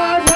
Lord.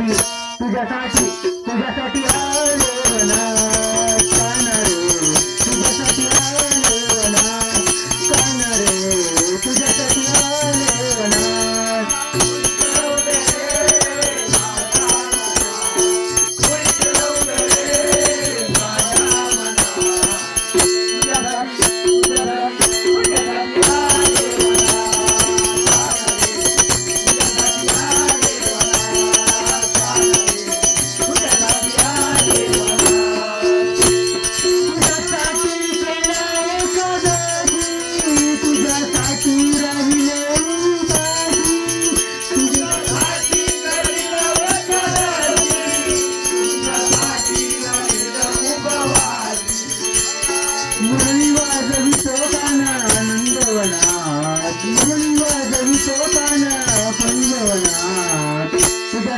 Pujasati, Pujasati.